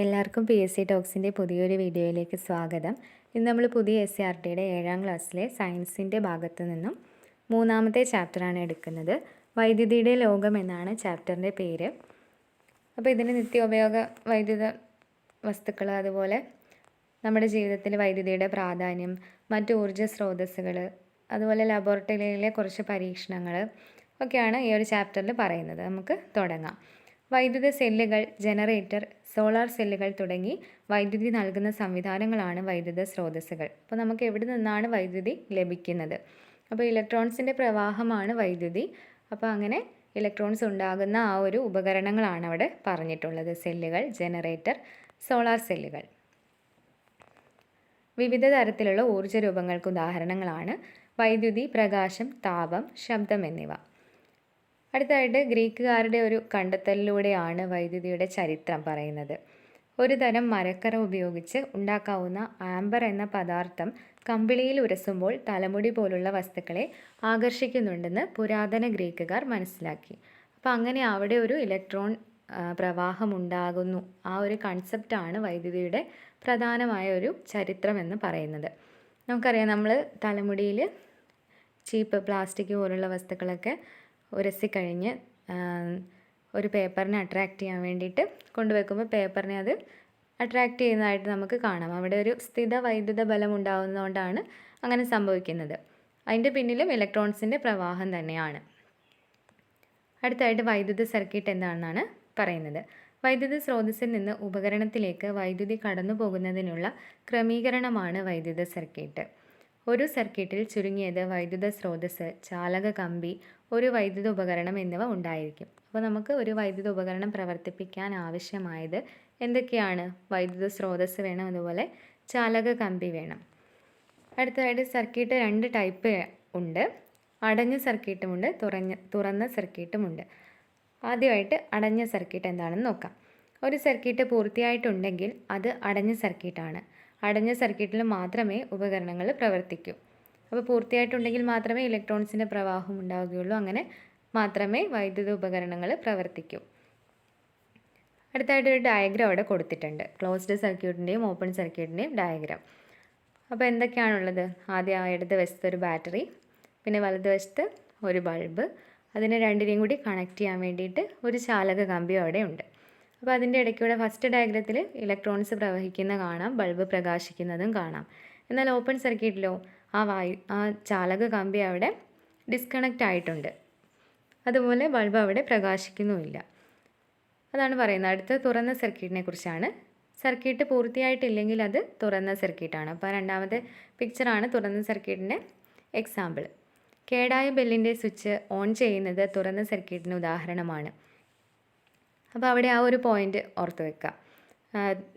എല്ലാവർക്കും P S C ടോക്സിന്റെ പുതിയൊരു വീഡിയോയിലേക്ക് സ്വാഗതം. ഇന്ന് നമ്മൾ പുതിയ എസ് സി ആർ ടിയുടെ ഏഴാം ക്ലാസ്സിലെ സയൻസിന്റെ ഭാഗത്തു നിന്നും മൂന്നാമത്തെ ചാപ്റ്ററാണ് എടുക്കുന്നത്. വൈദ്യുതിയുടെ ലോകം എന്നാണ് ചാപ്റ്ററിന്റെ പേര്. അപ്പോൾ ഇതിന് നിത്യോപയോഗ വൈദ്യുത വസ്തുക്കൾ അതുപോലെ നമ്മുടെ ജീവിതത്തിൽ വൈദ്യുതിയുടെ പ്രാധാന്യം മറ്റ് ഊർജ സ്രോതസ്സുകൾ അതുപോലെ ലബോറട്ടറിയിലെ കുറച്ച് പരീക്ഷണങ്ങൾ ഒക്കെയാണ് ഈ ഒരു ചാപ്റ്ററിൽ പറയുന്നത്. നമുക്ക് തുടങ്ങാം. വൈദ്യുത സെല്ലുകൾ ജനറേറ്റർ സോളാർ സെല്ലുകൾ തുടങ്ങി വൈദ്യുതി നൽകുന്ന സംവിധാനങ്ങളാണ് വൈദ്യുത സ്രോതസ്സുകൾ. അപ്പോൾ നമുക്ക് എവിടെ നിന്നാണ് വൈദ്യുതി ലഭിക്കുന്നത്? അപ്പോൾ ഇലക്ട്രോൺസിന്റെ പ്രവാഹമാണ് വൈദ്യുതി. അപ്പോൾ അങ്ങനെ ഇലക്ട്രോൺസ് ഉണ്ടാകുന്ന ആ ഒരു ഉപകരണങ്ങളാണ് അവിടെ പറഞ്ഞിട്ടുള്ളത്. സെല്ലുകൾ ജനറേറ്റർ സോളാർ സെല്ലുകൾ. വിവിധ തരത്തിലുള്ള ഊർജ രൂപങ്ങൾക്ക് ഉദാഹരണങ്ങളാണ് വൈദ്യുതി പ്രകാശം താപം ശബ്ദം എന്നിവ. അടുത്തതായിട്ട് ഗ്രീക്കുകാരുടെ ഒരു കണ്ടെത്തലിലൂടെയാണ് വൈദ്യുതിയുടെ ചരിത്രം പറയുന്നത്. ഒരു തരം മരക്കറ ഉപയോഗിച്ച് ഉണ്ടാക്കാവുന്ന ആംബർ എന്ന പദാർത്ഥം കമ്പിളിയിൽ ഉരസുമ്പോൾ തലമുടി പോലുള്ള വസ്തുക്കളെ ആകർഷിക്കുന്നുണ്ടെന്ന് പുരാതന ഗ്രീക്കുകാർ മനസ്സിലാക്കി. അപ്പോൾ അങ്ങനെ അവിടെ ഒരു ഇലക്ട്രോൺ പ്രവാഹം ഉണ്ടാകുന്നു. ആ ഒരു കൺസെപ്റ്റാണ് വൈദ്യുതിയുടെ പ്രധാനമായ ഒരു ചരിത്രമെന്ന് പറയുന്നത്. നമുക്കറിയാം നമ്മൾ തലമുടിയിൽ ചീപ്പ് പ്ലാസ്റ്റിക് പോലുള്ള വസ്തുക്കളൊക്കെ ഉരസിക്കഴിഞ്ഞ് ഒരു പേപ്പറിനെ അട്രാക്റ്റ് ചെയ്യാൻ വേണ്ടിയിട്ട് കൊണ്ടുവെക്കുമ്പോൾ പേപ്പറിനെ അത് അട്രാക്റ്റ് ചെയ്യുന്നതായിട്ട് നമുക്ക് കാണാം. അവിടെ ഒരു സ്ഥിത വൈദ്യുത ബലം ഉണ്ടാകുന്നതുകൊണ്ടാണ് അങ്ങനെ സംഭവിക്കുന്നത്. അതിന്റെ പിന്നിലും ഇലക്ട്രോൺസിന്റെ പ്രവാഹം തന്നെയാണ്. അടുത്തായിട്ട് വൈദ്യുത സർക്യൂട്ട് എന്താണെന്നാണ് പറയുന്നത്. വൈദ്യുത സ്രോതസ്സിൽ നിന്ന് ഉപകരണത്തിലേക്ക് വൈദ്യുതി കടന്നു പോകുന്നതിനുള്ള ക്രമീകരണമാണ് വൈദ്യുത സർക്യൂട്ട് ഒരു സർക്യൂട്ടിൽ ചുരുങ്ങിയത് വൈദ്യുത സ്രോതസ്സ് ചാലക കമ്പി ഒരു വൈദ്യുത ഉപകരണം എന്നിവ ഉണ്ടായിരിക്കും. അപ്പോൾ നമുക്ക് ഒരു വൈദ്യുത ഉപകരണം പ്രവർത്തിപ്പിക്കാൻ ആവശ്യമായത് എന്തൊക്കെയാണ്? വൈദ്യുത സ്രോതസ് വേണം അതുപോലെ ചാലക കമ്പി വേണം. അടുത്തതായിട്ട് സർക്യൂട്ട് രണ്ട് ടൈപ്പ് ഉണ്ട്. അടഞ്ഞ സർക്യൂട്ടുമുണ്ട് തുറഞ്ഞ തുറന്ന സർക്യൂട്ടുമുണ്ട് ആദ്യമായിട്ട് അടഞ്ഞ സർക്യൂട്ട് എന്താണെന്ന് നോക്കാം. ഒരു സർക്യൂട്ട് പൂർത്തിയായിട്ടുണ്ടെങ്കിൽ അത് അടഞ്ഞ സർക്യൂട്ടാണ്. അടഞ്ഞ സർക്യൂട്ടിൽ മാത്രമേ ഉപകരണങ്ങൾ പ്രവർത്തിക്കൂ. അപ്പോൾ പൂർത്തിയായിട്ടുണ്ടെങ്കിൽ മാത്രമേ ഇലക്ട്രോൺസിന്റെ പ്രവാഹം ഉണ്ടാവുകയുള്ളൂ. അങ്ങനെ മാത്രമേ വൈദ്യുത ഉപകരണങ്ങൾ പ്രവർത്തിക്കൂ. അടുത്തായിട്ട് ഒരു ഡയഗ്രാം അവിടെ കൊടുത്തിട്ടുണ്ട്. ക്ലോസ്ഡ് സർക്യൂട്ടിന്റെയും ഓപ്പൺ സർക്യൂട്ടിന്റെയും ഡയഗ്രാം അപ്പോൾ എന്തൊക്കെയാണുള്ളത്? ആദ്യം ഇടത് വശത്ത് ഒരു ബാറ്ററി പിന്നെ വലതുവശത്ത് ഒരു ബൾബ് അതിനെ രണ്ടിനെയും കൂടി കണക്ട് ചെയ്യാൻ വേണ്ടിയിട്ട് ഒരു ചാലക കമ്പി അവിടെ ഉണ്ട്. അപ്പോൾ അതിന്റെ ഇടയ്ക്കൂടെ ഫസ്റ്റ് ഡയഗ്രത്തിൽ ഇലക്ട്രോൺസ് പ്രവഹിക്കുന്ന കാണാം ബൾബ് പ്രകാശിക്കുന്നതും കാണാം. എന്നാൽ ഓപ്പൺ സർക്യൂട്ടിലോ ആ വായു ആ ചാലക കമ്പി അവിടെ ഡിസ്കണക്റ്റ് ആയിട്ടുണ്ട്. അതുപോലെ ബൾബ് അവിടെ പ്രകാശിക്കുന്നുമില്ല. അതാണ് പറയുന്നത്. അടുത്ത തുറന്ന സർക്യൂട്ടിനെ കുറിച്ചാണ്. സർക്യൂട്ട് പൂർത്തിയായിട്ടില്ലെങ്കിൽ അത് തുറന്ന സർക്യൂട്ടാണ് അപ്പോൾ രണ്ടാമത്തെ പിക്ചറാണ് തുറന്ന സർക്യൂട്ടിന്റെ എക്സാമ്പിൾ കേടായ ബെല്ലിന്റെ സ്വിച്ച് ഓൺ ചെയ്യുന്നത് തുറന്ന സർക്യൂട്ടിന് ഉദാഹരണമാണ്. അപ്പോൾ അവിടെ ആ ഒരു പോയിന്റ് ഓർത്ത് വെക്കാം.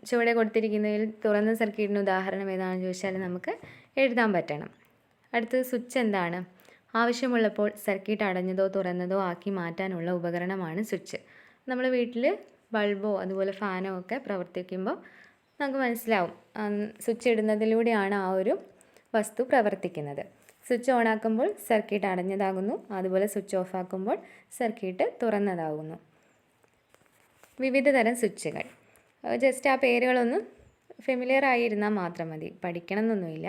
ചുവടെ കൊടുത്തിരിക്കുന്നതിൽ തുറന്ന സർക്യൂട്ടിന് ഉദാഹരണം ഏതാണെന്ന് ചോദിച്ചാൽ നമുക്ക് എഴുതാൻ പറ്റണം. അടുത്തത് സ്വിച്ച് എന്താണ്? ആവശ്യമുള്ളപ്പോൾ സർക്യൂട്ട് അടഞ്ഞതോ തുറന്നതോ ആക്കി മാറ്റാനുള്ള ഉപകരണമാണ് സ്വിച്ച്. നമ്മൾ വീട്ടിൽ ബൾബോ അതുപോലെ ഫാനോ ഒക്കെ പ്രവർത്തിക്കുമ്പോൾ നമുക്ക് മനസ്സിലാവും. സ്വിച്ച് ഇടുന്നതിലൂടെയാണ് ആ ഒരു വസ്തു പ്രവർത്തിക്കുന്നത്. സ്വിച്ച് ഓൺ ആക്കുമ്പോൾ സർക്യൂട്ട് അടഞ്ഞതാകുന്നു. അതുപോലെ സ്വിച്ച് ഓഫ് ആക്കുമ്പോൾ സർക്യൂട്ട് തുറന്നതാകുന്നു. വിവിധ തരം സ്വിച്ചുകൾ ജസ്റ്റ് ആ പേരുകളൊന്ന് ഫെമിലിയർ ആയിരുന്നാൽ മാത്രം മതി. പഠിക്കണം എന്നൊന്നുമില്ല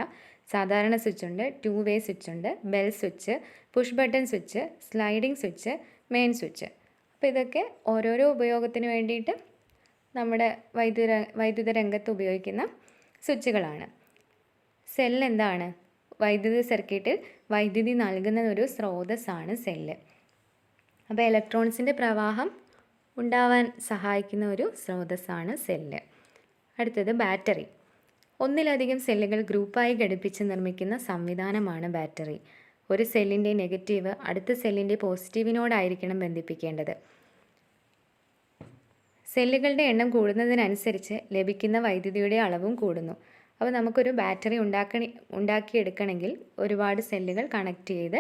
സാധാരണ സ്വിച്ച് ഉണ്ട്. ടു വേ സ്വിച്ച് ഉണ്ട്. Bell switch push button switch sliding switch main switch അപ്പോൾ ഇതൊക്കെ ഓരോരോ ഉപയോഗത്തിന് വേണ്ടിയിട്ട് നമ്മുടെ വൈദ്യുത വൈദ്യുത രംഗത്ത് ഉപയോഗിക്കുന്ന സ്വിച്ചുകളാണ് സെൽ എന്താണ്? വൈദ്യുത സർക്യൂട്ടിൽ വൈദ്യുതി നൽകുന്ന ഒരു സ്രോതസ്സാണ് സെല്ല് അപ്പോൾ ഇലക്ട്രോൺസിന്റെ പ്രവാഹം ഉണ്ടാവാൻ സഹായിക്കുന്ന ഒരു സ്രോതസ്സാണ് സെല്ല് അടുത്തത് ബാറ്ററി. ഒന്നിലധികം സെല്ലുകൾ ഗ്രൂപ്പായി ഘടിപ്പിച്ച് നിർമ്മിക്കുന്ന സംവിധാനമാണ് ബാറ്ററി. ഒരു സെല്ലിന്റെ നെഗറ്റീവ് അടുത്ത സെല്ലിന്റെ പോസിറ്റീവിനോടായിരിക്കണം ബന്ധിപ്പിക്കേണ്ടത്. സെല്ലുകളുടെ എണ്ണം കൂടുന്നതിനനുസരിച്ച് ലഭിക്കുന്ന വൈദ്യുതിയുടെ അളവും കൂടുന്നു. അപ്പോൾ നമുക്കൊരു ബാറ്ററി ഉണ്ടാക്കണി ഉണ്ടാക്കിയെടുക്കണമെങ്കിൽ ഒരുപാട് സെല്ലുകൾ കണക്ട് ചെയ്ത്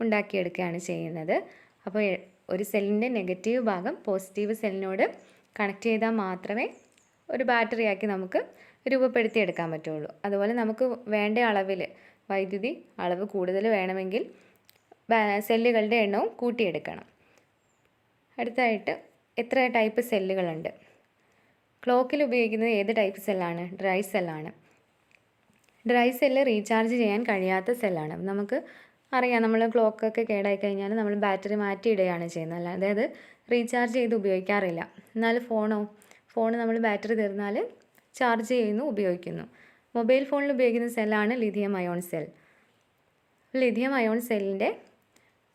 ഉണ്ടാക്കിയെടുക്കുകയാണ് ചെയ്യുന്നത്. അപ്പോൾ ഒരു സെല്ലിന്റെ നെഗറ്റീവ് ഭാഗം പോസിറ്റീവ് സെല്ലിനോട് കണക്ട് ചെയ്താൽ മാത്രമേ ഒരു ബാറ്ററിയാക്കി നമുക്ക് രൂപപ്പെടുത്തിയെടുക്കാൻ പറ്റുള്ളൂ. അതുപോലെ നമുക്ക് വേണ്ട അളവിൽ വൈദ്യുതി അളവ് കൂടുതൽ വേണമെങ്കിൽ സെല്ലുകളുടെ എണ്ണവും കൂട്ടിയെടുക്കണം. അടുത്തായിട്ട് എത്ര ടൈപ്പ് സെല്ലുകളുണ്ട്? ക്ലോക്കിൽ ഉപയോഗിക്കുന്നത് ഏത് ടൈപ്പ് സെല്ലാണ്? ഡ്രൈ സെല്ലാണ്. ഡ്രൈ സെല്ല് റീചാർജ് ചെയ്യാൻ കഴിയാത്ത സെല്ലാണ്. നമുക്ക് അറിയാം നമ്മൾ ക്ലോക്കൊക്കെ കേടായി കഴിഞ്ഞാൽ നമ്മൾ ബാറ്ററി മാറ്റിയിടുകയാണ് ചെയ്യുന്നത്. അല്ല അതായത് റീചാർജ് ചെയ്ത് ഉപയോഗിക്കാറില്ല. എന്നാൽ ഫോണോ ഫോൺ നമ്മൾ ബാറ്ററി തീർന്നാൽ ചാർജ് ചെയ്യുന്നു ഉപയോഗിക്കുന്നു. മൊബൈൽ ഫോണിൽ ഉപയോഗിക്കുന്ന സെല്ലാണ് lithium ion cell lithium ion സെല്ലിന്റെ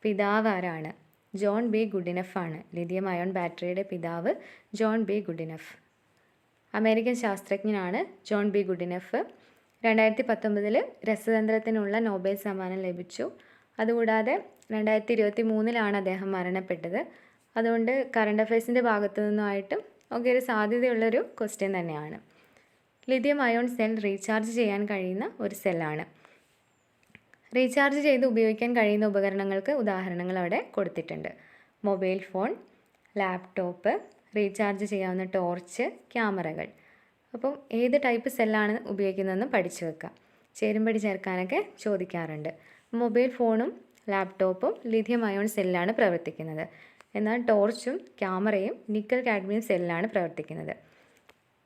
പിതാവ് ആരാണ്? ജോൺ ബി ഗുഡിനഫ് ആണ്. ലിഥിയം അയോൺ ബാറ്ററിയുടെ പിതാവ് ജോൺ ബി ഗുഡിനഫ്. അമേരിക്കൻ ശാസ്ത്രജ്ഞനാണ് ജോൺ ബി ഗുഡിനഫ്. രണ്ടായിരത്തി പത്തൊമ്പതിൽ രസതന്ത്രത്തിനുള്ള നോബൽ സമ്മാനം ലഭിച്ചു. അതുകൂടാതെ രണ്ടായിരത്തി ഇരുപത്തി മൂന്നിലാണ് അദ്ദേഹം മരണപ്പെട്ടത്. അതുകൊണ്ട് കറണ്ട് അഫയേഴ്സിന്റെ ഭാഗത്തു നിന്നുമായിട്ടും ഒക്കെ ഒരു സാധ്യതയുള്ളൊരു ക്വസ്റ്റ്യൻ തന്നെയാണ്. ലിഥിയം അയോൺ സെൽ റീചാർജ് ചെയ്യാൻ കഴിയുന്ന ഒരു സെല്ലാണ് റീചാർജ് ചെയ്ത് ഉപയോഗിക്കാൻ കഴിയുന്ന ഉപകരണങ്ങൾക്ക് ഉദാഹരണങ്ങൾ അവിടെ കൊടുത്തിട്ടുണ്ട്. മൊബൈൽ ഫോൺ ലാപ്ടോപ്പ് റീചാർജ് ചെയ്യാവുന്ന ടോർച്ച് ക്യാമറകൾ അപ്പം ഏത് ടൈപ്പ് സെല്ലാണ് ഉപയോഗിക്കുന്നതെന്ന് പഠിച്ചു വെക്കാം. ചേരുംപടി ചേർക്കാനൊക്കെ ചോദിക്കാറുണ്ട്. മൊബൈൽ ഫോണും ലാപ്ടോപ്പും ലിഥിയം അയോൺ സെല്ലാണ് പ്രവർത്തിക്കുന്നത്. എന്നാൽ ടോർച്ചും ക്യാമറയും നിക്കൽ കാഡ്മിയം സെല്ലിലാണ് പ്രവർത്തിക്കുന്നത്.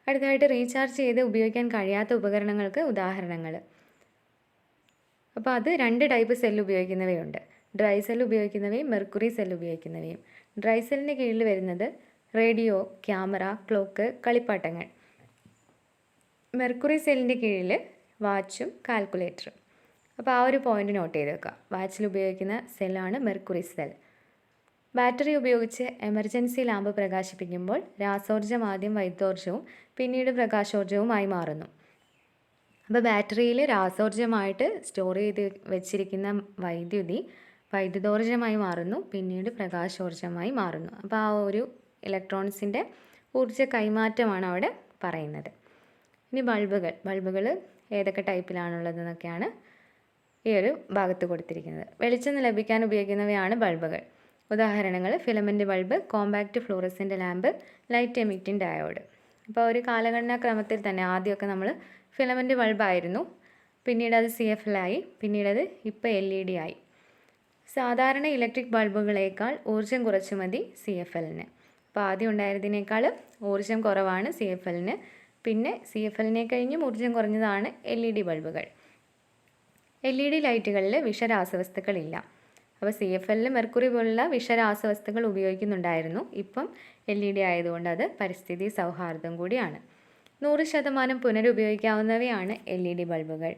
അടുത്തതായിട്ട് റീചാർജ് ചെയ്ത് ഉപയോഗിക്കാൻ കഴിയാത്ത ഉപകരണങ്ങൾക്ക് ഉദാഹരണങ്ങൾ. അപ്പോൾ അത് രണ്ട് ടൈപ്പ് സെല്ല് ഉപയോഗിക്കുന്നവയുണ്ട്. ഡ്രൈ സെൽ ഉപയോഗിക്കുന്നവയും മെർക്കുറി സെൽ ഉപയോഗിക്കുന്നവയും. ഡ്രൈ സെല്ലിന് കീഴിൽ വരുന്നത് റേഡിയോ ക്യാമറ ക്ലോക്ക് കളിപ്പാട്ടങ്ങൾ. മെർക്കുറി സെല്ലിന്റെ കീഴിൽ വാച്ചും കാൽക്കുലേറ്ററും. അപ്പോൾ ആ ഒരു പോയിന്റ് നോട്ട് ചെയ്ത് വെക്കുക. വാച്ചിൽ ഉപയോഗിക്കുന്ന സെല്ലാണ് മെർക്കുറി സെൽ. ബാറ്ററി ഉപയോഗിച്ച് എമർജൻസി ലാമ്പ് പ്രകാശിപ്പിക്കുമ്പോൾ രാസോർജം ആദ്യം വൈദ്യോർജവും പിന്നീട് പ്രകാശോർജവുമായി മാറുന്നു. അപ്പോൾ ബാറ്ററിയിൽ രാസോർജമായിട്ട് സ്റ്റോർ ചെയ്ത് വെച്ചിരിക്കുന്ന വൈദ്യുതി വൈദ്യുതോർജമായി മാറുന്നു പിന്നീട് പ്രകാശോർജമായി മാറുന്നു. അപ്പോൾ ആ ഒരു ഇലക്ട്രോണിക്സിന്റെ ഊർജ കൈമാറ്റമാണ് അവിടെ പറയുന്നത്. ഇനി ബൾബുകൾ ബൾബുകൾ ഏതൊക്കെ ടൈപ്പിലാണുള്ളതെന്നൊക്കെയാണ് ഈ ഒരു ഭാഗത്ത് കൊടുത്തിരിക്കുന്നത്. വെളിച്ചം ലഭിക്കാൻ ഉപയോഗിക്കുന്നവയാണ് ബൾബുകൾ. ഉദാഹരണങ്ങൾ filament bulb compact fluorescent lamp light emitting diode. അപ്പോൾ ഒരു കാലഘടനാ ക്രമത്തിൽ തന്നെ ആദ്യമൊക്കെ നമ്മൾ ഫിലമെന്റ് ബൾബായിരുന്നു. പിന്നീട് അത് സി എഫ് എൽ ആയി പിന്നീട് അത് ഇപ്പോൾ എൽ ഇ ഡി ആയി. സാധാരണ ഇലക്ട്രിക് ബൾബുകളേക്കാൾ ഊർജം കുറച്ച് മതി സി എഫ് എല്ലിന് അപ്പോൾ ആദ്യം ഉണ്ടായിരുന്നതിനേക്കാൾ ഊർജം കുറവാണ് സി എഫ് എല്ലിന് പിന്നെ സി എഫ് എല്ലിനെ കഴിഞ്ഞും ഊർജം കുറഞ്ഞതാണ് എൽ ഇ ഡി ബൾബുകൾ. എൽ ഇ ഡി ലൈറ്റുകളിൽ വിഷരാസവസ്തുക്കളില്ല. അപ്പോൾ സി എഫ് എല്ലിൽ മെർക്കുറി പോലുള്ള വിഷരാസവസ്തുക്കൾ ഉപയോഗിക്കുന്നുണ്ടായിരുന്നു. ഇപ്പം എൽ ഇ ഡി ആയതുകൊണ്ട് അത് പരിസ്ഥിതി സൗഹാർദ്ദം കൂടിയാണ്. നൂറ് ശതമാനം പുനരുപയോഗിക്കാവുന്നവയാണ് എൽ ഇ ഡി ബൾബുകൾ.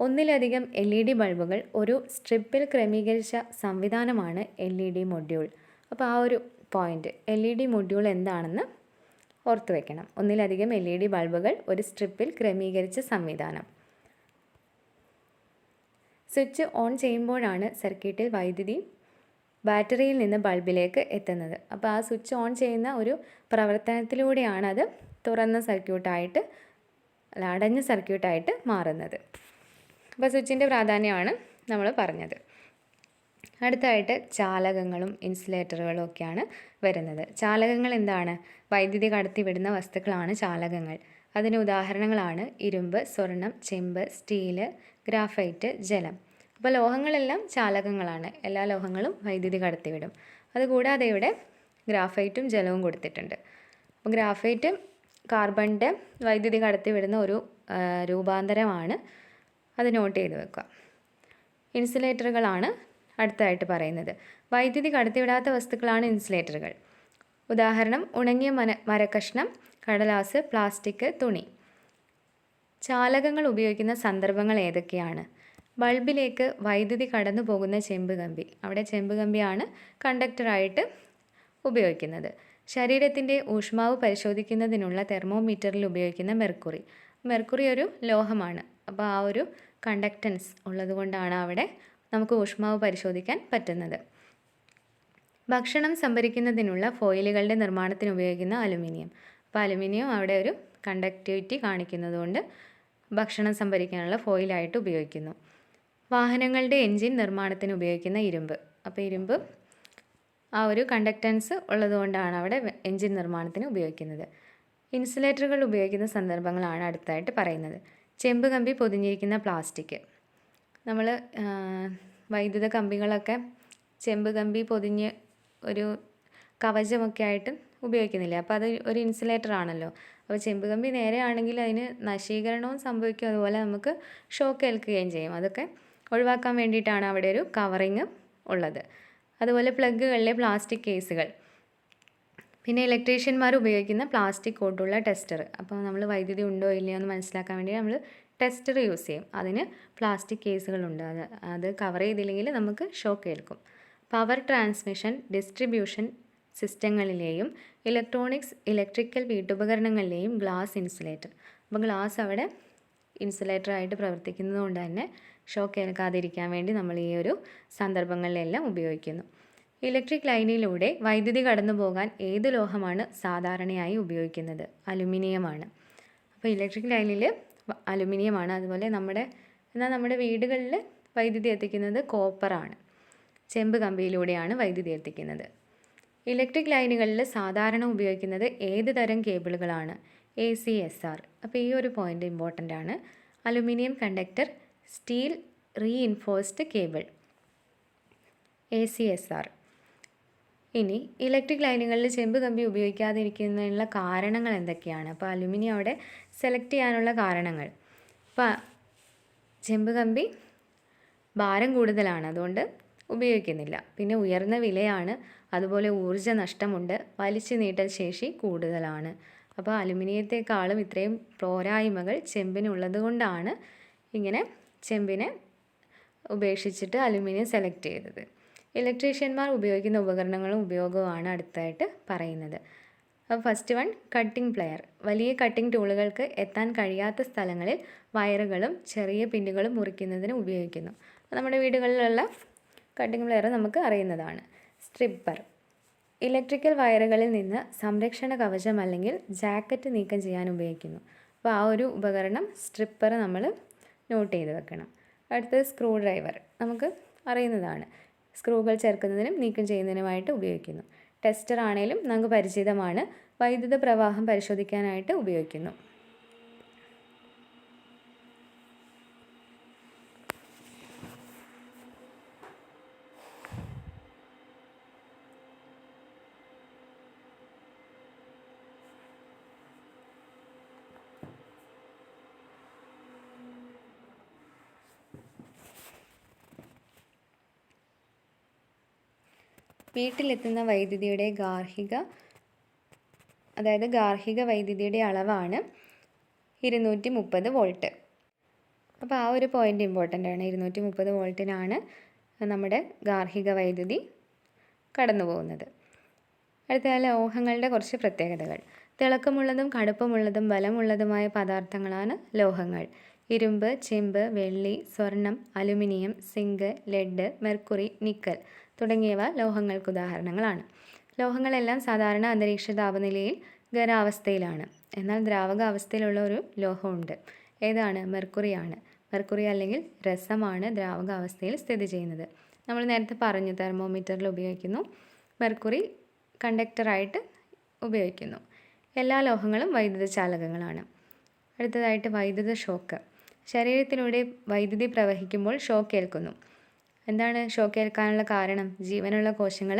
ഒന്നിലധികം എൽ ഇ ഡി ബൾബുകൾ ഒരു സ്ട്രിപ്പിൽ ക്രമീകരിച്ച സംവിധാനമാണ് എൽ ഇ ഡി മൊഡ്യൂൾ അപ്പോൾ ആ ഒരു point L E D module എന്താണെന്ന് ഓർത്തു വെക്കണം. ഒന്നിലധികം എൽ ഇ ഡി ബൾബുകൾ ഒരു സ്ട്രിപ്പിൽ ക്രമീകരിച്ച സംവിധാനം. സ്വിച്ച് ഓൺ ചെയ്യുമ്പോഴാണ് സർക്യൂട്ടിൽ വൈദ്യുതി ബാറ്ററിയിൽ നിന്ന് ബൾബിലേക്ക് എത്തുന്നത്. അപ്പോൾ ആ സ്വിച്ച് ഓൺ ചെയ്യുന്ന ഒരു പ്രവർത്തനത്തിലൂടെയാണ് അത് തുറന്ന സർക്യൂട്ടായിട്ട് അടഞ്ഞ സർക്യൂട്ടായിട്ട് മാറുന്നത്. അപ്പോൾ സ്വിച്ചിന്റെ പ്രാധാന്യമാണ് നമ്മൾ പറഞ്ഞത്. അടുത്തായിട്ട് ചാലകങ്ങളും ഇൻസുലേറ്ററുകളും ഒക്കെയാണ് വരുന്നത്. ചാലകങ്ങൾ എന്താണ്? വൈദ്യുതി കടത്തിവിടുന്ന വസ്തുക്കളാണ് ചാലകങ്ങൾ. അതിന് ഉദാഹരണങ്ങളാണ് ഇരുമ്പ് സ്വർണം ചെമ്പ് സ്റ്റീൽ ഗ്രാഫൈറ്റ് ജലം. അപ്പോൾ ലോഹങ്ങളെല്ലാം ചാലകങ്ങളാണ്. എല്ലാ ലോഹങ്ങളും വൈദ്യുതി കടത്തിവിടും. അതുകൂടാതെ ഇവിടെ ഗ്രാഫൈറ്റും ജലവും കൊടുത്തിട്ടുണ്ട്. അപ്പോൾ ഗ്രാഫൈറ്റ് കാർബണിന്റെ വൈദ്യുതി കടത്തിവിടുന്ന ഒരു രൂപാന്തരമാണ്. അത് നോട്ട് ചെയ്ത് വെക്കുക. ഇൻസുലേറ്ററുകളാണ് അടുത്തതായിട്ട് പറയുന്നത്. വൈദ്യുതി കടത്തിവിടാത്ത വസ്തുക്കളാണ് ഇൻസുലേറ്ററുകൾ. ഉദാഹരണം ഉണങ്ങിയ മന മരക്കഷ്ണം കടലാസ് പ്ലാസ്റ്റിക് തുണി. ചാലകങ്ങൾ ഉപയോഗിക്കുന്ന സന്ദർഭങ്ങൾ ഏതൊക്കെയാണ്? ബൾബിലേക്ക് വൈദ്യുതി കടന്നു പോകുന്ന ചെമ്പ് കമ്പി. അവിടെ ചെമ്പ് കമ്പിയാണ് കണ്ടക്ടറായിട്ട് ഉപയോഗിക്കുന്നത്. ശരീരത്തിന്റെ ഊഷ്മാവ് പരിശോധിക്കുന്നതിനുള്ള തെർമോമീറ്ററിൽ ഉപയോഗിക്കുന്ന മെർക്കുറി മെർക്കുറി ഒരു ലോഹമാണ്. അപ്പോൾ ആ ഒരു കണ്ടക്റ്റൻസ് ഉള്ളതുകൊണ്ടാണ് അവിടെ നമുക്ക് ഊഷ്മാവ് പരിശോധിക്കാൻ പറ്റുന്നത്. ഭക്ഷണം സംഭരിക്കുന്നതിനുള്ള ഫോയിലുകളുടെ നിർമ്മാണത്തിന് ഉപയോഗിക്കുന്ന അലുമിനിയം. അപ്പോൾ അലുമിനിയം അവിടെ ഒരു കണ്ടക്ടിവിറ്റി കാണിക്കുന്നതുകൊണ്ട് ഭക്ഷണം സംഭരിക്കാനുള്ള ഫോയിലായിട്ട് ഉപയോഗിക്കുന്നു. വാഹനങ്ങളുടെ എൻജിൻ നിർമ്മാണത്തിന് ഉപയോഗിക്കുന്ന ഇരുമ്പ്. അപ്പോൾ ഇരുമ്പ് ആ ഒരു കണ്ടക്റ്റൻസ് ഉള്ളതുകൊണ്ടാണ് അവിടെ എൻജിൻ നിർമ്മാണത്തിന് ഉപയോഗിക്കുന്നത്. ഇൻസുലേറ്ററുകൾ ഉപയോഗിക്കുന്ന സന്ദർഭങ്ങളാണ് അടുത്തായിട്ട് പറയുന്നത്. ചെമ്പ് കമ്പി പൊതിഞ്ഞിരിക്കുന്ന പ്ലാസ്റ്റിക്. നമ്മൾ വൈദ്യുത കമ്പികളൊക്കെ ചെമ്പ് കമ്പി പൊതിഞ്ഞ് ഒരു കവചമൊക്കെ ആയിട്ട് ഉപയോഗിക്കുന്നില്ലേ? അപ്പോൾ അത് ഒരു ഇൻസുലേറ്റർ ആണല്ലോ അപ്പോൾ ചെമ്പ് കമ്പി നേരെയാണെങ്കിൽ അതിന് നശീകരണവും സംഭവിക്കും. അതുപോലെ നമുക്ക് ഷോക്ക് ഏൽക്കുകയും ചെയ്യും. അതൊക്കെ ഒഴിവാക്കാൻ വേണ്ടിയിട്ടാണ് അവിടെ ഒരു കവറിങ് ഉള്ളത്. അതുപോലെ പ്ലഗുകളിലെ പ്ലാസ്റ്റിക് കേസുകൾ പിന്നെ ഇലക്ട്രീഷ്യന്മാർ ഉപയോഗിക്കുന്ന പ്ലാസ്റ്റിക് കോട്ടുള്ള ടെസ്റ്റർ അപ്പോൾ നമ്മൾ വൈദ്യുതി ഉണ്ടോ ഇല്ലയോ എന്ന് മനസ്സിലാക്കാൻ വേണ്ടി നമ്മൾ ടെസ്റ്റർ യൂസ് ചെയ്യും. അതിന് പ്ലാസ്റ്റിക് കേസുകളുണ്ട് അത് അത് കവർ ചെയ്തില്ലെങ്കിൽ നമുക്ക് ഷോക്ക് ഏൽക്കും. പവർ ട്രാൻസ്മിഷൻ ഡിസ്ട്രിബ്യൂഷൻ സിസ്റ്റങ്ങളിലെയും ഇലക്ട്രോണിക്സ് ഇലക്ട്രിക്കൽ വീട്ടുപകരണങ്ങളിലെയും ഗ്ലാസ് ഇൻസുലേറ്റർ. അപ്പോൾ ഗ്ലാസ് അവിടെ ഇൻസുലേറ്ററായിട്ട് പ്രവർത്തിക്കുന്നത് കൊണ്ട് തന്നെ ഷോക്ക് ഏൽക്കാതിരിക്കാൻ വേണ്ടി നമ്മൾ ഈ ഒരു സന്ദർഭങ്ങളിലെല്ലാം ഉപയോഗിക്കുന്നു. ഇലക്ട്രിക് ലൈനിലൂടെ വൈദ്യുതി കടന്നു പോകാൻ ഏത് ലോഹമാണ് സാധാരണയായി ഉപയോഗിക്കുന്നത്? അലുമിനിയമാണ്. അപ്പോൾ ഇലക്ട്രിക് ലൈനിൽ അലുമിനിയമാണ്. അതുപോലെ നമ്മുടെ എന്നാൽ നമ്മുടെ വീടുകളിൽ വൈദ്യുതി എത്തിക്കുന്നത് കോപ്പറാണ്. ചെമ്പ് കമ്പിയിലൂടെയാണ് വൈദ്യുതി എത്തിക്കുന്നത്. ഇലക്ട്രിക് ലൈനുകളിൽ സാധാരണ ഉപയോഗിക്കുന്നത് ഏത് തരം കേബിളുകളാണ്? A C S R. അപ്പോൾ ഈ ഒരു പോയിന്റ് ഇമ്പോർട്ടന്റ് ആണ്. Aluminium conductor steel reinforced cable. A C S R. ഇനി ഇലക്ട്രിക് ലൈനുകളിൽ ചെമ്പ് കമ്പി ഉപയോഗിക്കാതിരിക്കുന്നതിനുള്ള കാരണങ്ങൾ എന്തൊക്കെയാണ്? അപ്പോൾ അലുമിനിയം അവിടെ സെലക്ട് ചെയ്യാനുള്ള കാരണങ്ങൾ. അപ്പോൾ ചെമ്പ് കമ്പി ഭാരം കൂടുതലാണ് അതുകൊണ്ട് ഉപയോഗിക്കുന്നില്ല. പിന്നെ ഉയർന്ന വിലയാണ് അതുപോലെ ഊർജ നഷ്ടമുണ്ട് വലിച്ചു നീട്ടൽ ശേഷി കൂടുതലാണ്. അപ്പോൾ അലുമിനിയത്തെക്കാളും ഇത്രയും പോരായ്മകൾ ചെമ്പിനുള്ളത് കൊണ്ടാണ് ഇങ്ങനെ ചെമ്പിനെ ഉപേക്ഷിച്ചിട്ട് അലുമിനിയം സെലക്ട് ചെയ്തത്. ഇലക്ട്രീഷ്യന്മാർ ഉപയോഗിക്കുന്ന ഉപകരണങ്ങളും ഉപയോഗവുമാണ് അടുത്തായിട്ട് പറയുന്നത്. അപ്പോൾ ഫസ്റ്റ് വൺ കട്ടിംഗ് പ്ലെയർ. വലിയ കട്ടിംഗ് ടൂളുകൾക്ക് എത്താൻ കഴിയാത്ത സ്ഥലങ്ങളിൽ വയറുകളും ചെറിയ പിന്നുകളും മുറിക്കുന്നതിന് ഉപയോഗിക്കുന്നു. നമ്മുടെ വീടുകളിലുള്ള കട്ടിംഗ് പ്ലെയർ നമുക്ക് അറിയുന്നതാണ്. സ്ട്രിപ്പർ. ഇലക്ട്രിക്കൽ വയറുകളിൽ നിന്ന് സംരക്ഷണ കവചം അല്ലെങ്കിൽ ജാക്കറ്റ് നീക്കം ചെയ്യാൻ ഉപയോഗിക്കുന്നു. അപ്പോൾ ആ ഒരു ഉപകരണം സ്ട്രിപ്പർ നമ്മൾ നോട്ട് ചെയ്ത് വെക്കണം. അടുത്തത് സ്ക്രൂ ഡ്രൈവർ. നമുക്ക് അറിയുന്നതാണ്. സ്ക്രൂകൾ ചേർക്കുന്നതിനും നീക്കം ചെയ്യുന്നതിനുമായിട്ട് ഉപയോഗിക്കുന്നു. ടെസ്റ്റർ ആണെങ്കിലും നമുക്ക് പരിചിതമാണ്. വൈദ്യുത പ്രവാഹം പരിശോധിക്കാനായിട്ട് ഉപയോഗിക്കുന്നു. വീട്ടിലെത്തുന്ന വൈദ്യുതിയുടെ ഗാർഹിക അതായത് ഗാർഹിക വൈദ്യുതിയുടെ അളവാണ് ഇരുന്നൂറ്റി മുപ്പത് വോൾട്ട്. അപ്പോൾ ആ ഒരു പോയിന്റ് ഇമ്പോർട്ടന്റ് ആണ്. ഇരുന്നൂറ്റി മുപ്പത് വോൾട്ടിനാണ് നമ്മുടെ ഗാർഹിക വൈദ്യുതി കടന്നു പോകുന്നത് അടുത്ത ലോഹങ്ങളുടെ കുറച്ച് പ്രത്യേകതകൾ. തിളക്കമുള്ളതും കടുപ്പമുള്ളതും ബലമുള്ളതുമായ പദാർത്ഥങ്ങളാണ് ലോഹങ്ങൾ. ഇരുമ്പ് ചെമ്പ് വെള്ളി സ്വർണം aluminium zinc lead mercury nickel. തുടങ്ങിയവ ലോഹങ്ങൾക്ക് ഉദാഹരണങ്ങളാണ്. ലോഹങ്ങളെല്ലാം സാധാരണ അന്തരീക്ഷ താപനിലയിൽ ഖരാവസ്ഥയിലാണ്. എന്നാൽ ദ്രാവകാവസ്ഥയിലുള്ള ഒരു ലോഹമുണ്ട്. ഏതാണ്? മെർക്കുറിയാണ്. മെർക്കുറി അല്ലെങ്കിൽ രസമാണ് ദ്രാവകാവസ്ഥയിൽ സ്ഥിതി ചെയ്യുന്നത്. നമ്മൾ നേരത്തെ പറഞ്ഞു തെർമോമീറ്ററിൽ ഉപയോഗിക്കുന്നു. മെർക്കുറി കണ്ടക്ടറായിട്ട് ഉപയോഗിക്കുന്നു. എല്ലാ ലോഹങ്ങളും വൈദ്യുത ചാലകങ്ങളാണ്. അടുത്തതായിട്ട് വൈദ്യുത ഷോക്ക്. ശരീരത്തിലൂടെ വൈദ്യുതി പ്രവഹിക്കുമ്പോൾ ഷോക്ക് ഏൽക്കുന്നു. എന്താണ് ഷോക്ക് ഏൽക്കാനുള്ള കാരണം? ജീവനുള്ള കോശങ്ങൾ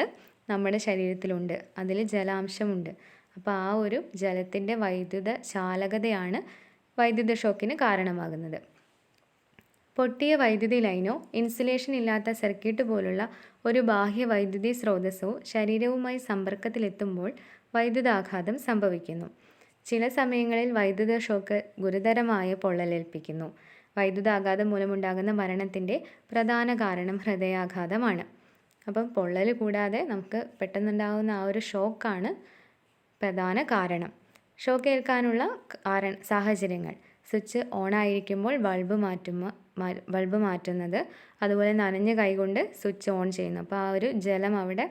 നമ്മുടെ ശരീരത്തിലുണ്ട്. അതിൽ ജലാംശമുണ്ട്. അപ്പോൾ ആ ഒരു ജലത്തിന്റെ വൈദ്യുത ചാലകതയാണ് വൈദ്യുത ഷോക്കിന് കാരണമാകുന്നത്. പൊട്ടിയ വൈദ്യുതി ലൈനോ ഇൻസുലേഷൻ ഇല്ലാത്ത സർക്യൂട്ട് പോലുള്ള ഒരു ബാഹ്യ വൈദ്യുതി സ്രോതസ്സോ ശരീരവുമായി സമ്പർക്കത്തിലെത്തുമ്പോൾ വൈദ്യുതാഘാതം സംഭവിക്കുന്നു. ചില സമയങ്ങളിൽ വൈദ്യുത ഷോക്ക് ഗുരുതരമായ പൊള്ളലേൽപ്പിക്കുന്നു. വൈദ്യുതാഘാതം മൂലമുണ്ടാകുന്ന മരണത്തിന്റെ പ്രധാന കാരണം ഹൃദയാഘാതമാണ്. അപ്പം പൊള്ളൽ കൂടാതെ നമുക്ക് പെട്ടെന്നുണ്ടാകുന്ന ആ ഒരു ഷോക്കാണ് പ്രധാന കാരണം. ഷോക്ക് ഏൽക്കാനുള്ള കാരണ സാഹചര്യങ്ങൾ. സ്വിച്ച് ഓൺ ആയിരിക്കുമ്പോൾ ബൾബ് മാറ്റുമ്പോൾ ബൾബ് മാറ്റുന്നത്. അതുപോലെ നനഞ്ഞ കൈകൊണ്ട് സ്വിച്ച് ഓൺ ചെയ്യുന്നു. അപ്പോൾ ആ ഒരു ജലം അവിടെ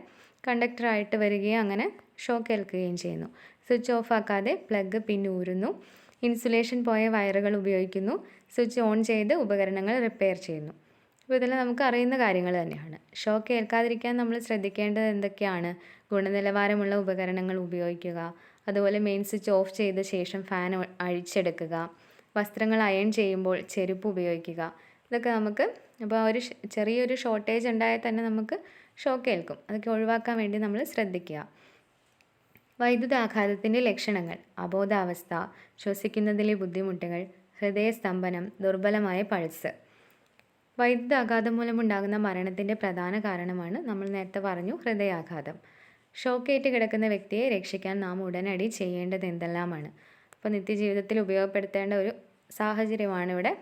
കണ്ടക്ടറായിട്ട് വരികയും അങ്ങനെ ഷോക്ക് ഏൽക്കുകയും ചെയ്യുന്നു. സ്വിച്ച് ഓഫ് ആക്കാതെ പ്ലഗ് പിന്നൂരുന്നു. ഇൻസുലേഷൻ പോയ വയറുകൾ ഉപയോഗിക്കുന്നു. സ്വിച്ച് ഓൺ ചെയ്ത് ഉപകരണങ്ങൾ റിപ്പയർ ചെയ്യുന്നു. അപ്പോൾ ഇതെല്ലാം നമുക്ക് അറിയുന്ന കാര്യങ്ങൾ തന്നെയാണ്. ഷോക്ക് ഏൽക്കാതിരിക്കാൻ നമ്മൾ ശ്രദ്ധിക്കേണ്ടത് എന്തൊക്കെയാണ്? ഗുണനിലവാരമുള്ള ഉപകരണങ്ങൾ ഉപയോഗിക്കുക. അതുപോലെ മെയിൻ സ്വിച്ച് ഓഫ് ചെയ്ത ശേഷം ഫാൻ അഴിച്ചെടുക്കുക. വസ്ത്രങ്ങൾ അയൺ ചെയ്യുമ്പോൾ ചെരുപ്പ് ഉപയോഗിക്കുക. ഇതൊക്കെ നമുക്ക് അപ്പോൾ ഒരു ചെറിയൊരു ഷോർട്ടേജ് ഉണ്ടായാൽ തന്നെ നമുക്ക് ഷോക്ക് ഏൽക്കും അതൊക്കെ ഒഴിവാക്കാൻ വേണ്ടി നമ്മൾ ശ്രദ്ധിക്കുക. വൈദ്യുതാഘാതത്തിന്റെ ലക്ഷണങ്ങൾ അബോധാവസ്ഥ ശ്വസിക്കുന്നതിലെ ബുദ്ധിമുട്ടുകൾ ഹൃദയസ്തംഭനം ദുർബലമായ പൾസ്. വൈദ്യുതാഘാതം മൂലമുണ്ടാകുന്ന മരണത്തിന്റെ പ്രധാന കാരണമാണ് നമ്മൾ നേരത്തെ പറഞ്ഞു ഹൃദയാഘാതം. ഷോക്കേറ്റ് കിടക്കുന്ന വ്യക്തിയെ രക്ഷിക്കാൻ നാം ഉടനടി ചെയ്യേണ്ടത് എന്തെല്ലാമാണ്? അപ്പോൾ നിത്യജീവിതത്തിൽ ഉപയോഗപ്പെടുത്തേണ്ട ഒരു സാഹചര്യമാണ് ഇവിടെ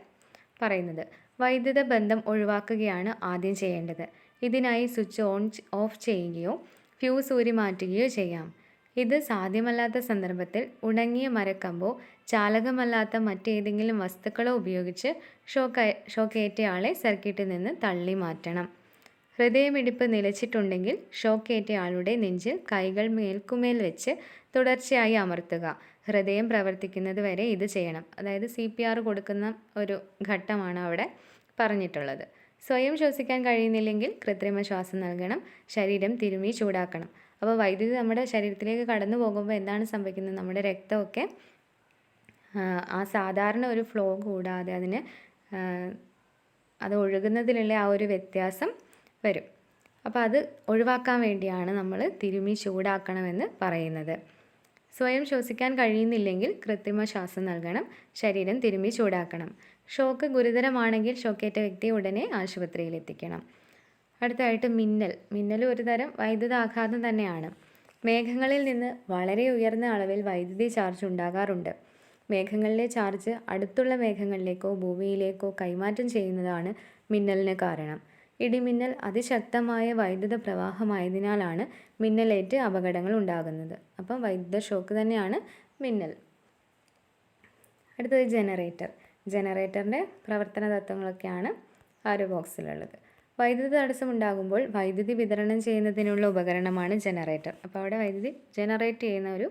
പറയുന്നത്. വൈദ്യുത ബന്ധം ഒഴിവാക്കുകയാണ് ആദ്യം ചെയ്യേണ്ടത്. ഇതിനായി സ്വിച്ച് ഓൺ ഓഫ് ചെയ്യുകയോ ഫ്യൂസ് ഊരി മാറ്റുകയോ ചെയ്യാം. ഇത് സാധ്യമല്ലാത്ത സന്ദർഭത്തിൽ ഉണങ്ങിയ മരക്കമ്പോ ചാലകമല്ലാത്ത മറ്റേതെങ്കിലും വസ്തുക്കളോ ഉപയോഗിച്ച് ഷോക്ക് ഷോക്കേറ്റയാളെ സർക്യൂട്ടിൽ നിന്ന് തള്ളി മാറ്റണം. ഹൃദയമിടിപ്പ് നിലച്ചിട്ടുണ്ടെങ്കിൽ ഷോക്കേറ്റയാളുടെ നെഞ്ചിൽ കൈകൾ മേൽക്കുമേൽ വെച്ച് തുടർച്ചയായി അമർത്തുക. ഹൃദയം പ്രവർത്തിക്കുന്നത് വരെ ഇത് ചെയ്യണം. അതായത് സി പി ആർ കൊടുക്കുന്ന ഒരു ഘട്ടമാണ് അവിടെ പറഞ്ഞിട്ടുള്ളത്. സ്വയം ശ്വസിക്കാൻ കഴിയുന്നില്ലെങ്കിൽ കൃത്രിമ ശ്വാസം നൽകണം. ശരീരം തിരുമി ചൂടാക്കണം. അപ്പോൾ വൈദ്യുതി നമ്മുടെ ശരീരത്തിലേക്ക് കടന്നു പോകുമ്പോൾ എന്താണ് സംഭവിക്കുന്നത്? നമ്മുടെ രക്തമൊക്കെ ആ സാധാരണ ഒരു ഫ്ലോ കൂടാതെ അതിന് അത് ഒഴുകുന്നതിലുള്ള ആ ഒരു വ്യത്യാസം വരും. അപ്പോൾ അത് ഒഴിവാക്കാൻ വേണ്ടിയാണ് നമ്മൾ തിരുമി ചൂടാക്കണമെന്ന് പറയുന്നത്. സ്വയം ശ്വസിക്കാൻ കഴിയുന്നില്ലെങ്കിൽ കൃത്രിമ ശ്വാസം നൽകണം. ശരീരം തിരുമി ചൂടാക്കണം. ഷോക്ക് ഗുരുതരമാണെങ്കിൽ ഷോക്കേറ്റ വ്യക്തിയെ ഉടനെ ആശുപത്രിയിൽ എത്തിക്കണം അടുത്തതായിട്ട് മിന്നൽ. മിന്നൽ ഒരു തരം വൈദ്യുതാഘാതം തന്നെയാണ്. മേഘങ്ങളിൽ നിന്ന് വളരെ ഉയർന്ന അളവിൽ വൈദ്യുതി ചാർജ് ഉണ്ടാകാറുണ്ട്. മേഘങ്ങളിലെ ചാർജ് അടുത്തുള്ള മേഘങ്ങളിലേക്കോ ഭൂമിയിലേക്കോ കൈമാറ്റം ചെയ്യുന്നതാണ് മിന്നലിന് കാരണം. ഇടിമിന്നൽ അതിശക്തമായ വൈദ്യുത പ്രവാഹമായതിനാലാണ് മിന്നലേറ്റ് അപകടങ്ങൾ ഉണ്ടാകുന്നത്. അപ്പം വൈദ്യുത ഷോക്ക് തന്നെയാണ് മിന്നൽ. അടുത്തത് ജനറേറ്റർ. ജനറേറ്ററിന്റെ പ്രവർത്തന തത്വങ്ങളൊക്കെയാണ് ആ ഒരു ബോക്സിലുള്ളത്. വൈദ്യുതി തടസ്സം ഉണ്ടാകുമ്പോൾ വൈദ്യുതി വിതരണം ചെയ്യുന്നതിനുള്ള ഉപകരണമാണ് ജനറേറ്റർ. അപ്പോൾ അവിടെ വൈദ്യുതി ജനറേറ്റ് ചെയ്യുന്ന ഒരു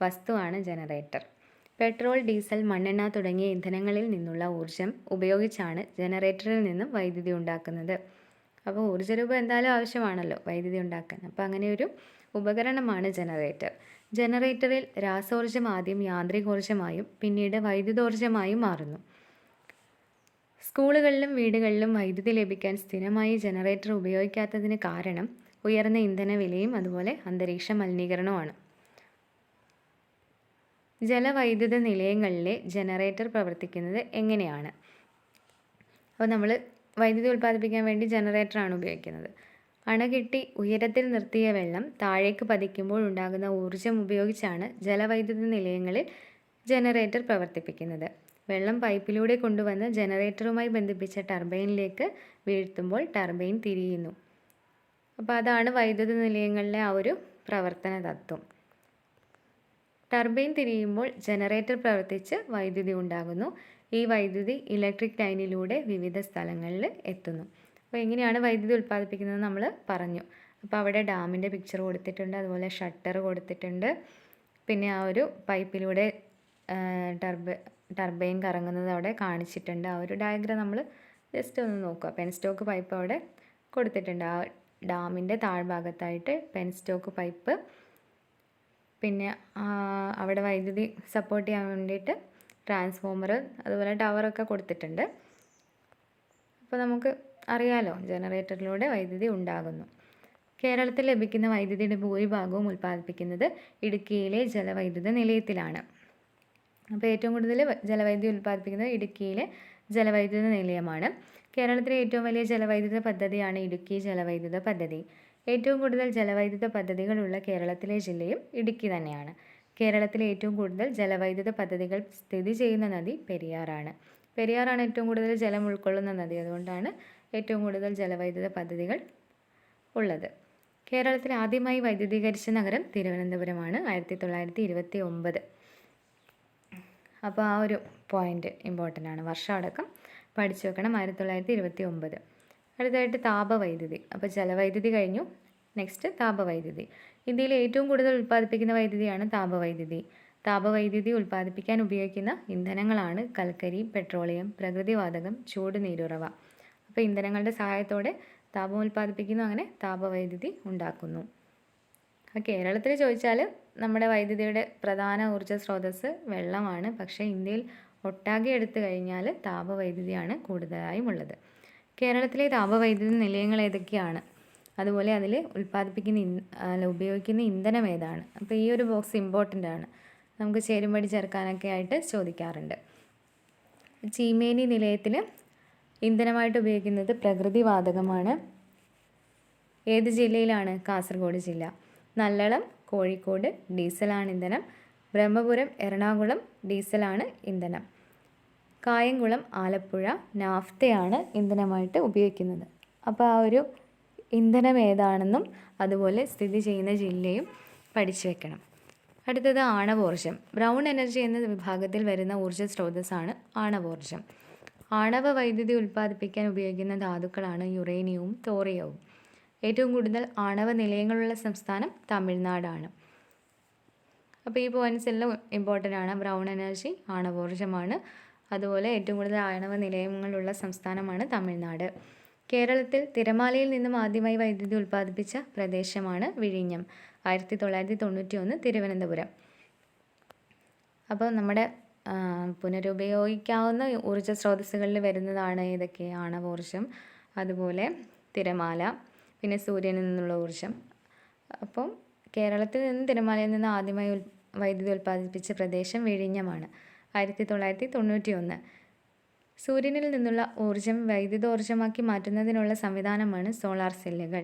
വസ്തുവാണ് ജനറേറ്റർ. പെട്രോൾ ഡീസൽ മണ്ണെണ്ണ തുടങ്ങിയ ഇന്ധനങ്ങളിൽ നിന്നുള്ള ഊർജം ഉപയോഗിച്ചാണ് ജനറേറ്ററിൽ നിന്നും വൈദ്യുതി ഉണ്ടാക്കുന്നത്. അപ്പോൾ ഊർജരൂപം എന്തായാലും ആവശ്യമാണല്ലോ വൈദ്യുതി ഉണ്ടാക്കാൻ. അപ്പോൾ അങ്ങനെ ഒരു ഉപകരണമാണ് ജനറേറ്റർ. ജനറേറ്ററിൽ രാസോർജം ആദ്യം യാന്ത്രികോർജമായും പിന്നീട് വൈദ്യുതോർജമായും മാറുന്നു. സ്കൂളുകളിലും വീടുകളിലും വൈദ്യുതി ലഭിക്കാൻ സ്ഥിരമായി ജനറേറ്റർ ഉപയോഗിക്കാത്തതിന് കാരണം ഉയർന്ന ഇന്ധന വിലയും അതുപോലെ അന്തരീക്ഷ മലിനീകരണവുമാണ്. ജലവൈദ്യുത നിലയങ്ങളിലെ ജനറേറ്റർ പ്രവർത്തിക്കുന്നത് എങ്ങനെയാണ്? അപ്പോൾ നമ്മൾ വൈദ്യുതി ഉൽപ്പാദിപ്പിക്കാൻ വേണ്ടി ജനറേറ്ററാണ് ഉപയോഗിക്കുന്നത്. അണകെട്ടി ഉയരത്തിൽ നിർത്തിയ വെള്ളം താഴേക്ക് പതിക്കുമ്പോൾ ഉണ്ടാകുന്ന ഊർജം ഉപയോഗിച്ചാണ് ജലവൈദ്യുത നിലയങ്ങളിൽ ജനറേറ്റർ പ്രവർത്തിപ്പിക്കുന്നത്. വെള്ളം പൈപ്പിലൂടെ കൊണ്ടുവന്ന് ജനറേറ്ററുമായി ബന്ധിപ്പിച്ച ടർബൈനിലേക്ക് വീഴ്ത്തുമ്പോൾ ടർബൈൻ തിരിയുന്നു. അപ്പോൾ അതാണ് വൈദ്യുത നിലയങ്ങളിലെ ആ ഒരു പ്രവർത്തന തത്വം ടർബൈൻ തിരിയുമ്പോൾ ജനറേറ്റർ പ്രവർത്തിച്ച് വൈദ്യുതി ഉണ്ടാകുന്നു. ഈ വൈദ്യുതി ഇലക്ട്രിക് ലൈനിലൂടെ വിവിധ സ്ഥലങ്ങളിൽ എത്തുന്നു. അപ്പോൾ എങ്ങനെയാണ് വൈദ്യുതി ഉൽപ്പാദിപ്പിക്കുന്നത് നമ്മൾ പറഞ്ഞു. അപ്പോൾ അവിടെ ഡാമിന്റെ പിക്ചർ കൊടുത്തിട്ടുണ്ട് അതുപോലെ ഷട്ടർ കൊടുത്തിട്ടുണ്ട്. പിന്നെ ആ ഒരു പൈപ്പിലൂടെ ടർബ ടർബൈൻ കറങ്ങുന്നത് അവിടെ കാണിച്ചിട്ടുണ്ട്. ആ ഒരു ഡയഗ്രാം നമ്മൾ ജസ്റ്റ് ഒന്ന് നോക്കുക. പെൻ സ്റ്റോക്ക് പൈപ്പ് അവിടെ കൊടുത്തിട്ടുണ്ട്. ആ ഡാമിന്റെ താഴ്ഭാഗത്തായിട്ട് പെൻ സ്റ്റോക്ക് പൈപ്പ് പിന്നെ അവിടെ വൈദ്യുതി സപ്പോർട്ട് ചെയ്യാൻ വേണ്ടിയിട്ട് ട്രാൻസ്ഫോമർ അതുപോലെ ടവറൊക്കെ കൊടുത്തിട്ടുണ്ട്. അപ്പോൾ നമുക്ക് അറിയാലോ ജനറേറ്ററിലൂടെ വൈദ്യുതി ഉണ്ടാകുന്നു. കേരളത്തിൽ ലഭിക്കുന്ന വൈദ്യുതിയുടെ ഭൂരിഭാഗവും ഉൽപ്പാദിപ്പിക്കുന്നത് ഇടുക്കിയിലെ ജലവൈദ്യുത നിലയത്തിലാണ്. അപ്പോൾ ഏറ്റവും കൂടുതൽ ജലവൈദ്യുതി ഉൽപ്പാദിപ്പിക്കുന്നത് ഇടുക്കിയിലെ ജലവൈദ്യുത നിലയമാണ്. കേരളത്തിലെ ഏറ്റവും വലിയ ജലവൈദ്യുത പദ്ധതിയാണ് ഇടുക്കി ജലവൈദ്യുത പദ്ധതി. ഏറ്റവും കൂടുതൽ ജലവൈദ്യുത പദ്ധതികളുള്ള കേരളത്തിലെ ജില്ലയും ഇടുക്കി തന്നെയാണ്. കേരളത്തിലെ ഏറ്റവും കൂടുതൽ ജലവൈദ്യുത പദ്ധതികൾ സ്ഥിതി ചെയ്യുന്ന നദി പെരിയാറാണ്. പെരിയാറാണ് ഏറ്റവും കൂടുതൽ ജലം ഉൾക്കൊള്ളുന്ന നദി. അതുകൊണ്ടാണ് ഏറ്റവും കൂടുതൽ ജലവൈദ്യുത പദ്ധതികൾ ഉള്ളത്. കേരളത്തിൽ ആദ്യമായി വൈദ്യുതീകരിച്ച നഗരം തിരുവനന്തപുരമാണ്. ആയിരത്തി തൊള്ളായിരത്തി ഇരുപത്തി ഒമ്പത്. അപ്പോൾ ആ ഒരു പോയിന്റ് ഇമ്പോർട്ടന്റ് ആണ്. വർഷം അടക്കം പഠിച്ചു വെക്കണം. ആയിരത്തി തൊള്ളായിരത്തി ഇരുപത്തി ഒമ്പത് അടുത്തതായിട്ട് താപവൈദ്യുതി. അപ്പോൾ ജലവൈദ്യുതി കഴിഞ്ഞു. നെക്സ്റ്റ് താപവൈദ്യുതി. ഇന്ത്യയിൽ ഏറ്റവും കൂടുതൽ ഉൽപ്പാദിപ്പിക്കുന്ന വൈദ്യുതിയാണ് താപവൈദ്യുതി. താപവൈദ്യുതി ഉൽപ്പാദിപ്പിക്കാൻ ഉപയോഗിക്കുന്ന ഇന്ധനങ്ങളാണ് കൽക്കരി പെട്രോളിയം പ്രകൃതിവാതകം ചൂട് നീരുറവ. അപ്പോൾ ഇന്ധനങ്ങളുടെ സഹായത്തോടെ താപം ഉൽപ്പാദിപ്പിക്കുന്നു. അങ്ങനെ താപവൈദ്യുതി ഉണ്ടാക്കുന്നു. കേരളത്തിൽ ചോദിച്ചാൽ നമ്മുടെ വൈദ്യുതിയുടെ പ്രധാന ഊർജ സ്രോതസ്സ് വെള്ളമാണ്. പക്ഷേ ഇന്ത്യയിൽ ഒട്ടാകെ എടുത്തു കഴിഞ്ഞാൽ താപവൈദ്യുതിയാണ് കൂടുതലായും ഉള്ളത്. കേരളത്തിലെ താപവൈദ്യുതി നിലയങ്ങൾ ഏതൊക്കെയാണ്? അതുപോലെ അതിൽ ഉൽപ്പാദിപ്പിക്കുന്ന അല്ല ഉപയോഗിക്കുന്ന ഇന്ധനം ഏതാണ്? അപ്പോൾ ഈ ഒരു ബോക്സ് ഇമ്പോർട്ടന്റ് ആണ്. നമുക്ക് ചേരുംപടി ചേർക്കാനൊക്കെ ആയിട്ട് ചോദിക്കാറുണ്ട്. ചീമേനി നിലയത്തിൽ ഇന്ധനമായിട്ട് ഉപയോഗിക്കുന്നത് പ്രകൃതി വാതകമാണ്. ഏത് ജില്ലയിലാണ്? കാസർഗോഡ് ജില്ല. നല്ലളം കോഴിക്കോട് ഡീസലാണ് ഇന്ധനം. ബ്രഹ്മപുരം എറണാകുളം ഡീസലാണ് ഇന്ധനം. കായംകുളം ആലപ്പുഴ നാഫ്തയാണ് ഇന്ധനമായിട്ട് ഉപയോഗിക്കുന്നത്. അപ്പോൾ ആ ഒരു ഇന്ധനം ഏതാണെന്നും അതുപോലെ സ്ഥിതി ചെയ്യുന്ന ജില്ലയും പഠിച്ചു വെക്കണം. അടുത്തത് ആണവോർജം. ബ്രൗൺ എനർജി എന്ന വിഭാഗത്തിൽ വരുന്ന ഊർജ സ്രോതസ്സാണ് ആണവോർജം. ആണവ വൈദ്യുതി ഉൽപ്പാദിപ്പിക്കാൻ ഉപയോഗിക്കുന്ന ധാതുക്കളാണ് യുറേനിയവും തോറിയവും. ഏറ്റവും കൂടുതൽ ആണവ നിലയങ്ങളുള്ള സംസ്ഥാനം തമിഴ്നാടാണ്. അപ്പോൾ ഈ പോയിന്റ്സ് എല്ലാം ഇമ്പോർട്ടന്റ് ആണ്. ബ്രൗൺ എനർജി ആണവോർജമാണ് അതുപോലെ ഏറ്റവും കൂടുതൽ ആണവ നിലയങ്ങളുള്ള സംസ്ഥാനമാണ് തമിഴ്നാട്. കേരളത്തിൽ തിരമാലയിൽ നിന്നും ആദ്യമായി വൈദ്യുതി ഉൽപ്പാദിപ്പിച്ച പ്രദേശമാണ് വിഴിഞ്ഞം. ആയിരത്തി തൊള്ളായിരത്തി തൊണ്ണൂറ്റി ഒന്ന് തിരുവനന്തപുരം. അപ്പോൾ നമ്മുടെ പുനരുപയോഗിക്കാവുന്ന ഊർജ സ്രോതസ്സുകളിൽ വരുന്നതാണ് ഇതൊക്കെ ആണവോർജം അതുപോലെ തിരമാല പിന്നെ സൂര്യനിൽ നിന്നുള്ള ഊർജം അപ്പം കേരളത്തിൽ നിന്ന് തിരമാലയിൽ നിന്ന് ആദ്യമായി വൈദ്യുതി ഉൽപ്പാദിപ്പിച്ച പ്രദേശം വിഴിഞ്ഞമാണ്. ആയിരത്തി തൊള്ളായിരത്തി തൊണ്ണൂറ്റി ഒന്ന് സൂര്യനിൽ നിന്നുള്ള ഊർജം വൈദ്യുതോർജമാക്കി മാറ്റുന്നതിനുള്ള സംവിധാനമാണ് സോളാർ സെല്ലുകൾ.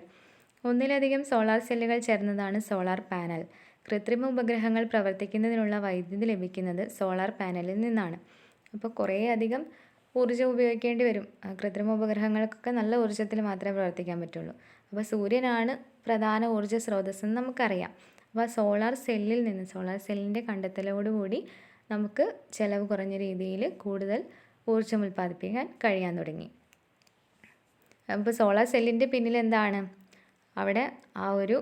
ഒന്നിലധികം സോളാർ സെല്ലുകൾ ചേർന്നതാണ് സോളാർ പാനൽ. കൃത്രിമ ഉപഗ്രഹങ്ങൾ പ്രവർത്തിക്കുന്നതിനുള്ള വൈദ്യുതി ലഭിക്കുന്നത് സോളാർ പാനലിൽ നിന്നാണ്. അപ്പോൾ കുറേ അധികം ഊർജം ഉപയോഗിക്കേണ്ടി വരും. കൃത്രിമ ഉപഗ്രഹങ്ങൾക്കൊക്കെ നല്ല ഊർജത്തിൽ മാത്രമേ പ്രവർത്തിക്കാൻ പറ്റുള്ളൂ. അപ്പോൾ സൂര്യനാണ് പ്രധാന ഊർജ സ്രോതസ്സെന്ന് നമുക്കറിയാം. അപ്പോൾ സോളാർ സെല്ലിൽ നിന്ന് സോളാർ സെല്ലിന്റെ കണ്ടെത്തലോടുകൂടി നമുക്ക് ചിലവ് കുറഞ്ഞ രീതിയിൽ കൂടുതൽ ഊർജം ഉൽപ്പാദിപ്പിക്കാൻ കഴിയാൻ തുടങ്ങി. അപ്പോൾ സോളാർ സെല്ലിന്റെ പിന്നിൽ എന്താണ്? അവിടെ ആ ഒരു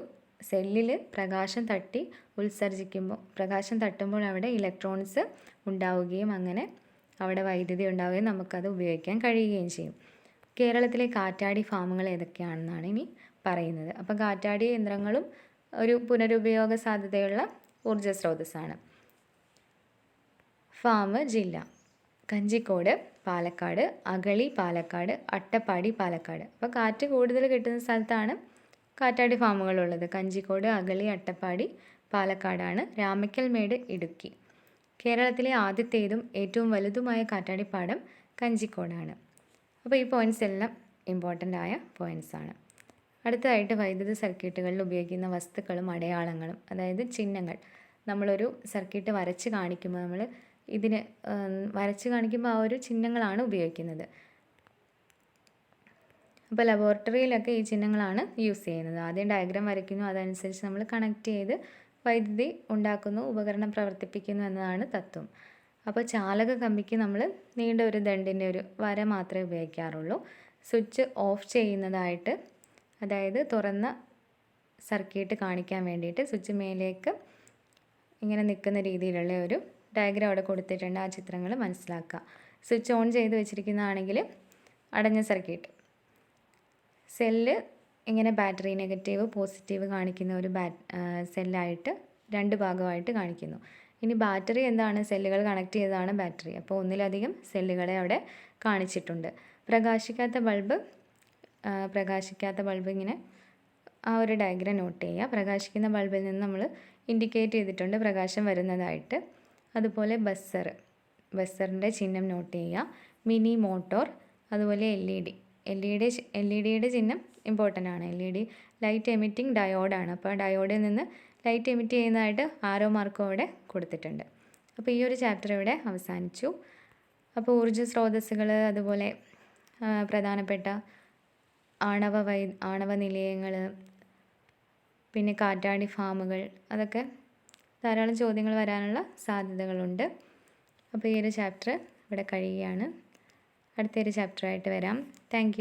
സെല്ലിൽ പ്രകാശം തട്ടി ഉത്സർജിക്കുമ്പോൾ പ്രകാശം തട്ടുമ്പോൾ അവിടെ ഇലക്ട്രോൺസ് ഉണ്ടാവുകയും അങ്ങനെ അവിടെ വൈദ്യുതി ഉണ്ടാവുകയും നമുക്കത് ഉപയോഗിക്കാൻ കഴിയുകയും ചെയ്യും. കേരളത്തിലെ കാറ്റാടി ഫാമുകൾ ഏതൊക്കെയാണെന്നാണ് ഇനി പറയുന്നത്. അപ്പോൾ കാറ്റാടി യന്ത്രങ്ങളും ഒരു പുനരുപയോഗ സാധ്യതയുള്ള ഊർജ സ്രോതസ്സാണ്. ഫാം ജില്ല. കഞ്ചിക്കോട് പാലക്കാട് അഗളി പാലക്കാട് അട്ടപ്പാടി പാലക്കാട്. അപ്പോൾ കാറ്റ് കൂടുതൽ കിട്ടുന്ന സ്ഥലത്താണ് കാറ്റാടി ഫാമുകളുള്ളത് കഞ്ചിക്കോട് അഗളി അട്ടപ്പാടി പാലക്കാടാണ്. രാമക്കൽമേട് ഇടുക്കി. കേരളത്തിലെ ആദ്യത്തേതും ഏറ്റവും വലുതുമായ കാറ്റാടിപ്പാടം കഞ്ചിക്കോടാണ്. അപ്പോൾ ഈ പോയിന്റ്സ് എല്ലാം ഇമ്പോർട്ടന്റ് ആയ പോയിന്റ്സ് ആണ്. അടുത്തതായിട്ട് വൈദ്യുത സർക്യൂട്ടുകളിൽ ഉപയോഗിക്കുന്ന വസ്തുക്കളും അടയാളങ്ങളും അതായത് ചിഹ്നങ്ങൾ നമ്മളൊരു സർക്യൂട്ട് വരച്ച് കാണിക്കുമ്പോൾ നമ്മൾ ഇതിന് വരച്ച് കാണിക്കുമ്പോൾ ആ ഒരു ചിഹ്നങ്ങളാണ് ഉപയോഗിക്കുന്നത്. അപ്പോൾ ലബോറട്ടറിയിലൊക്കെ ഈ ചിഹ്നങ്ങളാണ് യൂസ് ചെയ്യുന്നത്. ആദ്യം ഡയഗ്രാം വരയ്ക്കുന്നു അതനുസരിച്ച് നമ്മൾ കണക്ട് ചെയ്ത് വൈദ്യുതി ഉണ്ടാക്കുന്നു ഉപകരണം പ്രവർത്തിപ്പിക്കുന്നു എന്നതാണ് തത്വം. അപ്പോൾ ചാലക കമ്പിക്ക് നമ്മൾ നീണ്ട ഒരു ദണ്ടിന്റെ ഒരു വര മാത്രമേ ഉപയോഗിക്കാറുള്ളൂ. സ്വിച്ച് ഓഫ് ചെയ്യുന്നതായിട്ട് അതായത് തുറന്ന സർക്യൂട്ട് കാണിക്കാൻ വേണ്ടിയിട്ട് സ്വിച്ച് മേലേക്ക് ഇങ്ങനെ നിൽക്കുന്ന രീതിയിലുള്ള ഒരു ഡയഗ്രാം അവിടെ കൊടുത്തിട്ടുണ്ട്. ആ ചിത്രങ്ങൾ മനസ്സിലാക്കുക. സ്വിച്ച് ഓൺ ചെയ്ത് വെച്ചിരിക്കുന്നതാണെങ്കിൽ അടഞ്ഞ സർക്യൂട്ട്. സെല്ല് ഇങ്ങനെ ബാറ്ററി നെഗറ്റീവ് പോസിറ്റീവ് കാണിക്കുന്ന ഒരു ബാ സെല്ലായിട്ട് രണ്ട് ഭാഗമായിട്ട് കാണിക്കുന്നു. ഇനി ബാറ്ററി എന്താണ്? സെല്ലുകൾ കണക്ട് ചെയ്തതാണ് ബാറ്ററി. അപ്പോൾ ഒന്നിലധികം സെല്ലുകളെ അവിടെ കാണിച്ചിട്ടുണ്ട്. പ്രകാശിക്കാത്ത ബൾബ് പ്രകാശിക്കാത്ത ബൾബ് ഇങ്ങനെ ആ ഒരു ഡയഗ്രം നോട്ട് ചെയ്യുക. പ്രകാശിക്കുന്ന ബൾബിൽ നിന്ന് നമ്മൾ ഇൻഡിക്കേറ്റ് ചെയ്തിട്ടുണ്ട് പ്രകാശം വരുന്നതായിട്ട്. അതുപോലെ ബസ്സർ ബസ്സറിന്റെ ചിഹ്നം നോട്ട് ചെയ്യുക. മിനി മോട്ടോർ അതുപോലെ L E D. L E D L E ഡിയുടെ ചിഹ്നം ഇമ്പോർട്ടന്റ് ആണ്. L E D light emitting ഡയോഡാണ് അപ്പോൾ ഡയോഡിൽ നിന്ന് ലൈറ്റ് എമിറ്റ് ചെയ്യുന്നതായിട്ട് ആരോ മാർക്കും അവിടെ കൊടുത്തിട്ടുണ്ട്. അപ്പോൾ ഈ ഒരു ചാപ്റ്റർ ഇവിടെ അവസാനിച്ചു. അപ്പോൾ ഊർജ സ്രോതസ്സുകൾ അതുപോലെ പ്രധാനപ്പെട്ട ആണവ വൈ ആണവ നിലയങ്ങൾ പിന്നെ കാറ്റാടി ഫാമുകൾ അതൊക്കെ ധാരാളം ചോദ്യങ്ങൾ വരാനുള്ള സാധ്യതകളുണ്ട്. അപ്പോൾ ഈ ഒരു ചാപ്റ്റർ ഇവിടെ കഴിയുകയാണ്. അടുത്തൊരു ചാപ്റ്ററായിട്ട് വരാം. താങ്ക്